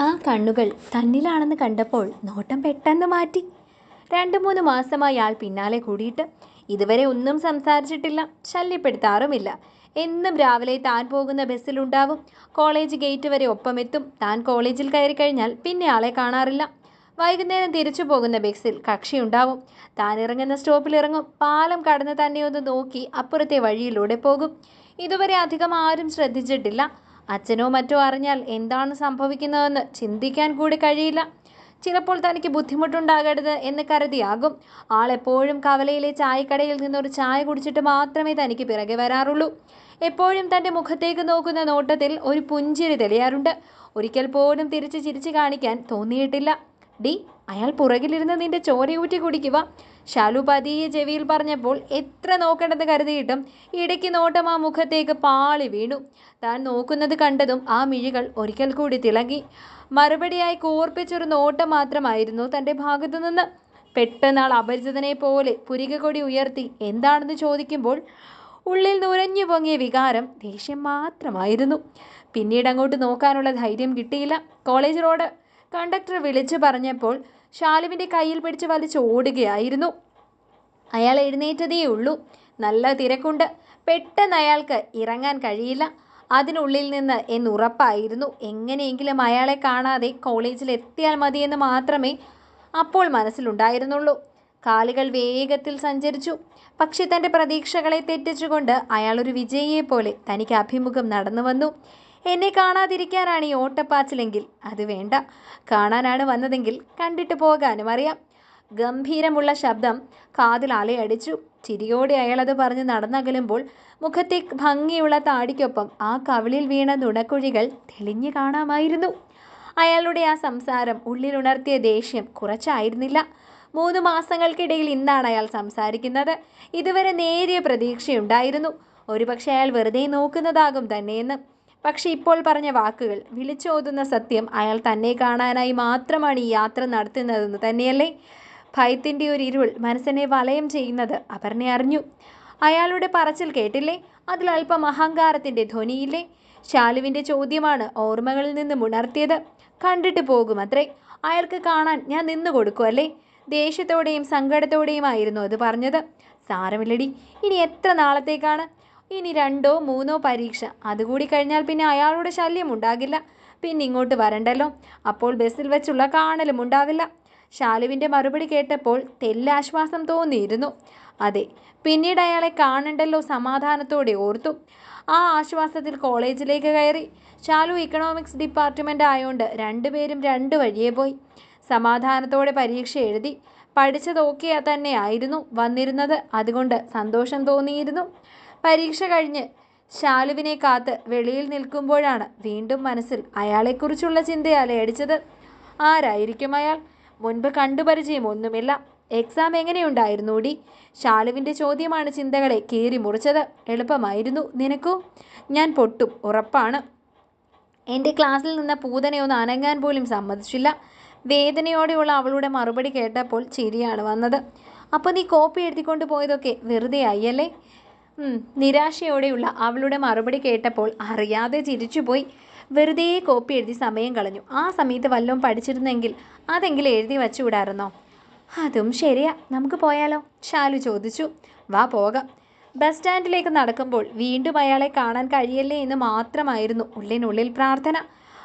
ആ കണ്ണുകൾ തന്നിലാണെന്ന് കണ്ടപ്പോൾ നോട്ടം പെട്ടെന്ന് മാറ്റി. രണ്ട് മൂന്ന് മാസമായി ആൾ പിന്നാലെ കൂടിയിട്ട് ഇതുവരെ ഒന്നും സംസാരിച്ചിട്ടില്ല ശല്യപ്പെടുത്താറുമില്ല. എന്നും രാവിലെ താൻ പോകുന്ന ബസ്സിലുണ്ടാവും. കോളേജ് ഗേറ്റ് വരെ ഒപ്പമെത്തും. താൻ കോളേജിൽ കയറി കഴിഞ്ഞാൽ പിന്നെ ആളെ കാണാറില്ല. വൈകുന്നേരം തിരിച്ചു പോകുന്ന ബസ്സിൽ കക്ഷിയുണ്ടാവും താൻ ഇറങ്ങുന്ന സ്റ്റോപ്പിൽ ഇറങ്ങും. പാലം കടന്ന് തന്നെ ഒന്ന് നോക്കി അപ്പുറത്തെ വഴിയിലൂടെ പോകും. ഇതുവരെ അധികം ആരും ശ്രദ്ധിച്ചിട്ടില്ല. അച്ഛനോ മറ്റോ അറിഞ്ഞാൽ എന്താണ് സംഭവിക്കുന്നതെന്ന് ചിന്തിക്കാൻ കൂടി കഴിയില്ല. ചിലപ്പോൾ തനിക്ക് ബുദ്ധിമുട്ടുണ്ടാകരുത് എന്ന് കരുതിയാകും. ആളെപ്പോഴും കവലയിലെ ചായക്കടയിൽ നിന്നൊരു ചായ കുടിച്ചിട്ട് മാത്രമേ തനിക്ക് പിറകെ വരാറുള്ളൂ. എപ്പോഴും തന്റെ മുഖത്തേക്ക് നോക്കുന്ന നോട്ടത്തിൽ ഒരു പുഞ്ചിരി തെളിയാറുണ്ട്. ഒരിക്കൽ പോലും തിരിച്ച് ചിരിച്ചു കാണിക്കാൻ തോന്നിയിട്ടില്ല. ഡി അയാൾ പുറകിലിരുന്ന് നിന്റെ ചോരയൂറ്റി കുടിക്കുക. ശാലു പതിയെ ചെവിയിൽ പറഞ്ഞപ്പോൾ എത്ര നോക്കണ്ടെന്ന് കരുതിയിട്ടും ഇടയ്ക്ക് നോട്ടം ആ മുഖത്തേക്ക് പാളി വീണു. താൻ നോക്കുന്നത് കണ്ടതും ആ മിഴികൾ ഒരിക്കൽ കൂടി തിളങ്ങി. മറുപടിയായി കോർപ്പിച്ചൊരു നോട്ടം മാത്രമായിരുന്നു തന്റെ ഭാഗത്തു നിന്ന്. പെട്ടെന്നാൾ അപരിചിതനെ പോലെ പുരികക്കൊടി ഉയർത്തി എന്താണെന്ന് ചോദിക്കുമ്പോൾ ഉള്ളിൽ നുരഞ്ഞു പൊങ്ങിയ വികാരം ദേഷ്യം മാത്രമായിരുന്നു. പിന്നീട് അങ്ങോട്ട് നോക്കാനുള്ള ധൈര്യം കിട്ടിയില്ല. കോളേജ് റോഡ് കണ്ടക്ടർ വിളിച്ചു പറഞ്ഞപ്പോൾ ശാലുവിന്റെ കയ്യിൽ പിടിച്ച് വലിച്ച് ഓടുകയായിരുന്നു. അയാൾ എഴുന്നേറ്റതേ ഉള്ളൂ. നല്ല തിരക്കുണ്ട്. പെട്ടെന്ന് അയാൾക്ക് ഇറങ്ങാൻ കഴിയില്ല. അതിനുള്ളിൽ നിന്ന് എന്നുറപ്പായിരുന്നു എങ്ങനെയെങ്കിലും അയാളെ കാണാതെ കോളേജിൽ എത്തിയാൽ മതിയെന്ന് മാത്രമേ അപ്പോൾ മനസ്സിലുണ്ടായിരുന്നുള്ളൂ. കാലുകൾ വേഗത്തിൽ സഞ്ചരിച്ചു. പക്ഷെ തന്റെ പ്രതീക്ഷകളെ തെറ്റിച്ചുകൊണ്ട് അയാളൊരു വിജയിയെ പോലെ തനിക്ക് അഭിമുഖം നടന്നു വന്നു എന്നെ കാണാതിരിക്കാനാണ് ഈ ഓട്ടപ്പാച്ചിലെങ്കിൽ അത് വേണ്ട. കാണാനാണ് വന്നതെങ്കിൽ കണ്ടിട്ട് പോകാനും അറിയാം. ഗംഭീരമുള്ള ശബ്ദം കാതിൽ അലയടിച്ചു. ചിരിയോടെ അയാളത് പറഞ്ഞ് നടന്നകലുമ്പോൾ മുഖത്തെ ഭംഗിയുള്ള താടിക്കൊപ്പം ആ കവിളിൽ വീണ നുണക്കുഴികൾ തെളിഞ്ഞു കാണാമായിരുന്നു. അയാളുടെ ആ സംസാരം ഉള്ളിലുണർത്തിയ ദേഷ്യം കുറച്ചായിരുന്നില്ല. മൂന്ന് മാസങ്ങൾക്കിടയിൽ ഇന്നാണ് അയാൾ സംസാരിക്കുന്നത്. ഇതുവരെ നേരിയ പ്രതീക്ഷയുണ്ടായിരുന്നു. ഒരുപക്ഷെ അയാൾ വെറുതെ നോക്കുന്നതാകും തന്നെയെന്ന്. പക്ഷെ ഇപ്പോൾ പറഞ്ഞ വാക്കുകൾ വിളിച്ചോതുന്ന സത്യം അയാൾ തന്നെ കാണാനായി മാത്രമാണ് ഈ യാത്ര നടത്തുന്നതെന്ന് തന്നെയല്ലേ? ഭയത്തിന്റെ ഒരു ഇരുൾ മനസ്സിനെ വലയം ചെയ്യുന്നത് അപർണ അറിഞ്ഞു. അയാളുടെ പറച്ചിൽ കേട്ടില്ലേ? അതിൽ അല്പം അഹങ്കാരത്തിന്റെ ധ്വനിയില്ലേ? ശാലുവിന്റെ ചോദ്യമാണ് ഓർമ്മകളിൽ നിന്നും ഉണർത്തിയത്. കണ്ടിട്ട് പോകും അത്രേ അയാൾക്ക് കാണാൻ ഞാൻ നിന്നു കൊടുക്കുമല്ലേ ദേഷ്യത്തോടെയും സങ്കടത്തോടെയുമായിരുന്നു അത് പറഞ്ഞത്. സാരമില്ലടി. ഇനി എത്ര നാളത്തേക്കാണ്? ഇനി രണ്ടോ മൂന്നോ പരീക്ഷ. അതുകൂടി കഴിഞ്ഞാൽ പിന്നെ അയാളുടെ ശല്യം ഉണ്ടാകില്ല. പിന്നെ ഇങ്ങോട്ട് വരണ്ടല്ലോ. അപ്പോൾ ബസ്സിൽ വെച്ചുള്ള കാണലും ഉണ്ടാവില്ല. ശാലുവിന്റെ മറുപടി കേട്ടപ്പോൾ തെല്ലാശ്വാസം തോന്നിയിരുന്നു. അതെ പിന്നീട് അയാളെ കാണണ്ടല്ലോ സമാധാനത്തോടെ ഓർത്തു. ആ ആശ്വാസത്തിൽ കോളേജിലേക്ക് കയറി. ശാലു ഇക്കണോമിക്സ് ഡിപ്പാർട്ട്മെന്റ് ആയതുകൊണ്ട് രണ്ടുപേരും രണ്ട് വഴിയെ പോയി. സമാധാനത്തോടെ പരീക്ഷ എഴുതി. പഠിച്ചതൊക്കെ തന്നെയായിരുന്നു വന്നിരുന്നത്. അതുകൊണ്ട് സന്തോഷം തോന്നിയിരുന്നു. പരീക്ഷ കഴിഞ്ഞ് ശാലുവിനെ കാത്ത് വെളിയിൽ നിൽക്കുമ്പോഴാണ് വീണ്ടും മനസ്സിൽ അയാളെക്കുറിച്ചുള്ള ചിന്ത അലയടിച്ചത് ആരായിരിക്കും അയാൾ? മുൻപ് കണ്ടുപരിചയം ഒന്നുമില്ല. എക്സാം എങ്ങനെയുണ്ടായിരുന്നു ഡി ശാലുവിന്റെ ചോദ്യമാണ് ചിന്തകളെ കീറി മുറിച്ചത്. എളുപ്പമായിരുന്നു നിനക്കോ? ഞാൻ പൊട്ടും ഉറപ്പാണ്. എന്റെ ക്ലാസ്സിൽ നിന്ന പൂതനെ ഒന്ന് അനങ്ങാൻ പോലും സമ്മതിച്ചില്ല. വേദനയോടെയുള്ള അവളുടെ മറുപടി കേട്ടപ്പോൾ ചിരിയാണ് വന്നത്. അപ്പോൾ നീ കോപ്പി എഴുതിക്കൊണ്ട് പോയതൊക്കെ വെറുതെ ആയല്ലേ നിരാശയോടെയുള്ള അവളുടെ മറുപടി കേട്ടപ്പോൾ അറിയാതെ ചിരിച്ചുപോയി. വെറുതെ കോപ്പി എഴുതി സമയം കളഞ്ഞു. ആ സമയത്ത് വല്ലതും പഠിച്ചിരുന്നെങ്കിൽ അതെങ്കിലും എഴുതി വച്ചുവിടായിരുന്നോ? അതും ശരിയാ. നമുക്ക് പോയാലോ? ശാലു ചോദിച്ചു. വാ പോകാം. ബസ് സ്റ്റാൻഡിലേക്ക് നടക്കുമ്പോൾ വീണ്ടും അയാളെ കാണാൻ കഴിയല്ലേ എന്ന് മാത്രമായിരുന്നു ഉള്ളിനുള്ളിൽ പ്രാർത്ഥന.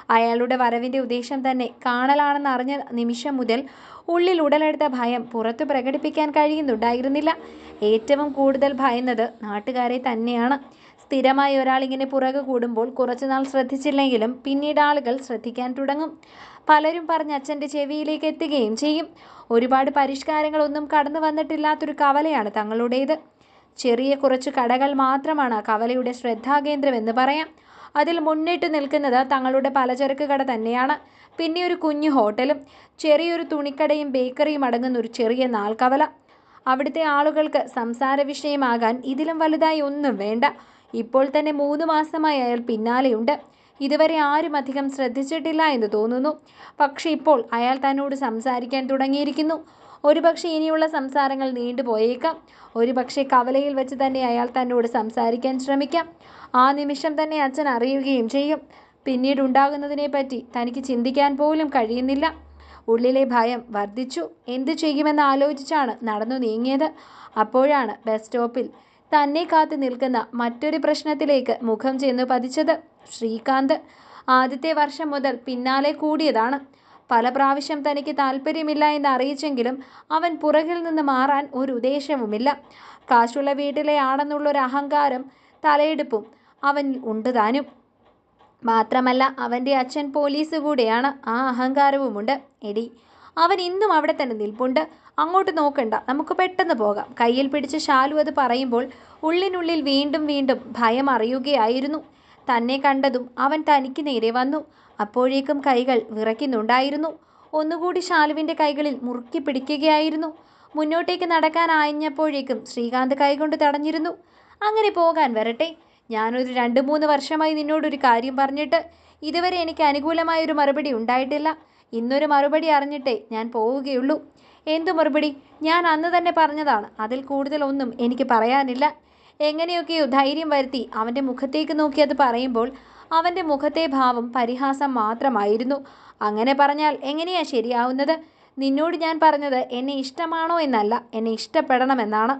അയാളുടെ വരവിന്റെ ഉദ്ദേശം തന്നെ കാണലാണെന്ന് അറിഞ്ഞ നിമിഷം മുതൽ ഉള്ളിൽ ഉടലെടുത്ത ഭയം പുറത്തു പ്രകടിപ്പിക്കാൻ കഴിയുന്നുണ്ടായിരുന്നില്ല. ഏറ്റവും കൂടുതൽ ഭയന്നത് നാട്ടുകാരെ തന്നെയാണ്. സ്ഥിരമായി ഒരാൾ ഇങ്ങനെ പുറകെ കൂടുമ്പോൾ കുറച്ചുനാൾ ശ്രദ്ധിച്ചില്ലെങ്കിലും പിന്നീട് ആളുകൾ ശ്രദ്ധിക്കാൻ തുടങ്ങും. പലരും പറഞ്ഞ് അച്ഛന്റെ ചെവിയിലേക്ക് എത്തുകയും ചെയ്യും. ഒരുപാട് പരിഷ്കാരങ്ങളൊന്നും കടന്നു വന്നിട്ടില്ലാത്തൊരു കവലയാണ് തങ്ങളുടേത്. ചെറിയ കുറച്ച് കടകൾ മാത്രമാണ് കവലയുടെ ശ്രദ്ധാകേന്ദ്രം എന്ന് പറയാം. അതിൽ മുന്നിട്ട് നിൽക്കുന്നത് തങ്ങളുടെ പലചരക്ക് കട തന്നെയാണ്. പിന്നെ ഒരു കുഞ്ഞു ഹോട്ടലും ചെറിയൊരു തുണിക്കടയും ബേക്കറിയും അടങ്ങുന്ന ഒരു ചെറിയ നാൽക്കവല. അവിടുത്തെ ആളുകൾക്ക് സംസാര വിഷയമാകാൻ ഇതിലും വലുതായി ഒന്നും വേണ്ട. ഇപ്പോൾ തന്നെ മൂന്ന് മാസമായി അയാൾ പിന്നാലെയുണ്ട്. ഇതുവരെ ആരും അധികം ശ്രദ്ധിച്ചിട്ടില്ല എന്ന് തോന്നുന്നു. പക്ഷേ ഇപ്പോൾ അയാൾ തന്നോട് സംസാരിക്കാൻ തുടങ്ങിയിരിക്കുന്നു. ഒരുപക്ഷെ ഇനിയുള്ള സംസാരങ്ങൾ നീണ്ടുപോയേക്കാം. ഒരുപക്ഷെ കവലയിൽ വെച്ച് തന്നെ അയാൾ തന്നോട് സംസാരിക്കാൻ ശ്രമിക്കാം. ആ നിമിഷം തന്നെ അച്ഛൻ അറിയുകയും ചെയ്യും. പിന്നീട് പിന്നീടുണ്ടാകുന്നതിനെപ്പറ്റി തനിക്ക് ചിന്തിക്കാൻ പോലും കഴിയുന്നില്ല. ഉള്ളിലെ ഭയം വർദ്ധിച്ചു. എന്തു ചെയ്യുമെന്ന് ആലോചിച്ചാണ് നടന്നു നീങ്ങിയത്. അപ്പോഴാണ് ബസ് സ്റ്റോപ്പിൽ തന്നെ കാത്തു നിൽക്കുന്ന മറ്റൊരു പ്രശ്നത്തിലേക്ക് മുഖം ചെന്നു പതിച്ചത്. ശ്രീകാന്ത്. ആദ്യത്തെ വർഷം മുതൽ പിന്നാലെ കൂടിയതാണ്. പല പ്രാവശ്യം തനിക്ക് താല്പര്യമില്ല എന്ന് അറിയിച്ചെങ്കിലും അവൻ പുറകിൽ നിന്ന് മാറാൻ ഒരു ഉദ്ദേശവുമില്ല. കാശുള്ള വീട്ടിലെ ആണെന്നുള്ളൊരു അഹങ്കാരം തലയെടുപ്പും അവൻ ഉണ്ട് താനും. മാത്രമല്ല അവന്റെ അച്ഛൻ പോലീസ് കൂടെയാണ് ആ അഹങ്കാരവുമുണ്ട്. എടി അവൻ ഇന്നും അവിടെ തന്നെ നിൽപ്പുണ്ട്. അങ്ങോട്ട് നോക്കണ്ട. നമുക്ക് പെട്ടെന്ന് പോകാം. കയ്യിൽ പിടിച്ച ഷാലു അത് പറയുമ്പോൾ ഉള്ളിനുള്ളിൽ വീണ്ടും വീണ്ടും ഭയം അറിയുകയായിരുന്നു. തന്നെ കണ്ടതും അവൻ തനിക്ക് നേരെ വന്നു. അപ്പോഴേക്കും കൈകൾ വിറയ്ക്കുന്നുണ്ടായിരുന്നു. ഒന്നുകൂടി ശാലുവിന്റെ കൈകളിൽ മുറുക്കി പിടിക്കുകയായിരുന്നു. മുന്നോട്ടേക്ക് നടക്കാൻ ആയഞ്ഞപ്പോഴേക്കും ശ്രീകാന്ത് കൈകൊണ്ട് തടഞ്ഞിരുന്നു. അങ്ങനെ പോകാൻ വരട്ടെ. ഞാനൊരു രണ്ട് മൂന്ന് വർഷമായി നിന്നോടൊരു കാര്യം പറഞ്ഞിട്ട് ഇതുവരെ എനിക്ക് അനുകൂലമായൊരു മറുപടി ഉണ്ടായിട്ടില്ല. ഇന്നൊരു മറുപടി അറിഞ്ഞിട്ടേ ഞാൻ പോവുകയുള്ളൂ. എന്തു മറുപടി? ഞാൻ അന്ന് തന്നെ പറഞ്ഞതാണ്. അതിൽ കൂടുതലൊന്നും എനിക്ക് പറയാനില്ല. എങ്ങനെയൊക്കെയോ ധൈര്യം വരുത്തി അവന്റെ മുഖത്തേക്ക് നോക്കി അത് പറയുമ്പോൾ അവന്റെ മുഖത്തെ ഭാവം പരിഹാസം മാത്രമായിരുന്നു. അങ്ങനെ പറഞ്ഞാൽ എങ്ങനെയാ ശരിയാവുന്നത്? നിന്നോട് ഞാൻ പറഞ്ഞത് എന്നെ ഇഷ്ടമാണോ എന്നല്ല എന്നെ ഇഷ്ടപ്പെടണമെന്നാണ്.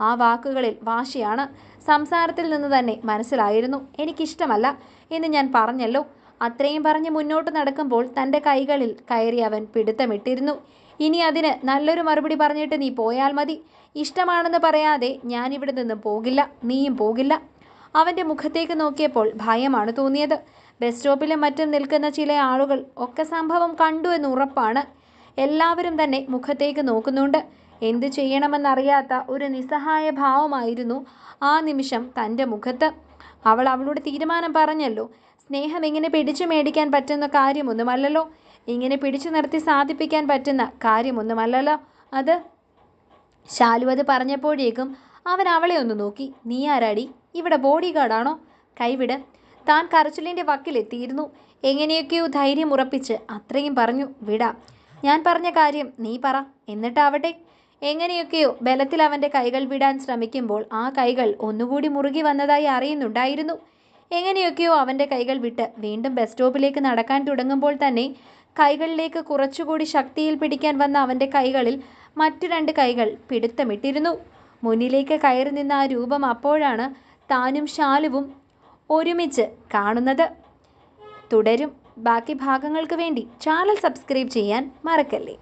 ആ വാക്കുകളിൽ വാശിയാണ് സംസാരത്തിൽ നിന്ന് തന്നെ മനസ്സിലായിരുന്നു. എനിക്കിഷ്ടമല്ല എന്ന് ഞാൻ പറഞ്ഞല്ലോ. അത്രയും പറഞ്ഞ് മുന്നോട്ട് നടക്കുമ്പോൾ തന്റെ കൈകളിൽ കയറി അവൻ പിടുത്തമിട്ടിരുന്നു. ഇനി അതിന് നല്ലൊരു മറുപടി പറഞ്ഞിട്ട് നീ പോയാൽ മതി. ഇഷ്ടമാണെന്ന് പറയാതെ ഞാനിവിടെ നിന്ന് പോകില്ല നീയും പോകില്ല. അവന്റെ മുഖത്തേക്ക് നോക്കിയപ്പോൾ ഭയമാണ് തോന്നിയത്. ബസ് സ്റ്റോപ്പിലും മറ്റും നിൽക്കുന്ന ചില ആളുകൾ ഒക്കെ സംഭവം കണ്ടു എന്ന് ഉറപ്പാണ്. എല്ലാവരും തന്നെ മുഖത്തേക്ക് നോക്കുന്നുണ്ട്. എന്തു ചെയ്യണമെന്നറിയാത്ത ഒരു നിസ്സഹായ ഭാവമായിരുന്നു ആ നിമിഷം തന്റെ മുഖത്ത്. അവൾ അവളുടെ തീരുമാനം പറഞ്ഞല്ലോ. സ്നേഹം ഇങ്ങനെ പിടിച്ചു മേടിക്കാൻ പറ്റുന്ന കാര്യമൊന്നുമല്ലല്ലോ. ഇങ്ങനെ പിടിച്ചു നിർത്തി സാധിപ്പിക്കാൻ പറ്റുന്ന കാര്യമൊന്നുമല്ലല്ലോ. അത്? ശാലു അത് പറഞ്ഞപ്പോഴേക്കും അവൻ അവളെ ഒന്ന് നോക്കി. നീ ആരാടി? ഇവിടെ ബോഡി ഗാർഡാണോ കൈവിട്. താൻ കരച്ചിലിന്റെ വക്കിലെത്തിയിരുന്നു എങ്ങനെയൊക്കെയോ ധൈര്യം ഉറപ്പിച്ച് അത്രയും പറഞ്ഞു. വിടാം. ഞാൻ പറഞ്ഞ കാര്യം നീ പറ. എന്നിട്ടാവട്ടെ. എങ്ങനെയൊക്കെയോ ബലത്തിൽ അവന്റെ കൈകൾ വിടാൻ ശ്രമിക്കുമ്പോൾ ആ കൈകൾ ഒന്നുകൂടി മുറുകി വന്നതായി അറിയുന്നുണ്ടായിരുന്നു. എങ്ങനെയൊക്കെയോ അവന്റെ കൈകൾ വിട്ട് വീണ്ടും ബസ് സ്റ്റോപ്പിലേക്ക് നടക്കാൻ തുടങ്ങുമ്പോൾ തന്നെ കൈകളിലേക്ക് കുറച്ചുകൂടി ശക്തിയിൽ പിടിക്കാൻ വന്ന അവന്റെ കൈകളിൽ മറ്റു രണ്ട് കൈകൾ പിടുത്തമിട്ടിരുന്നു. മുന്നിലേക്ക് കയറി നിന്ന ആ രൂപം അപ്പോഴാണ് താനും ശാലുവും ഒരുമിച്ച് കാണുന്നത്. തുടരും. ബാക്കി ഭാഗങ്ങൾക്ക് വേണ്ടി ചാനൽ സബ്സ്ക്രൈബ് ചെയ്യാൻ മറക്കല്ലേ.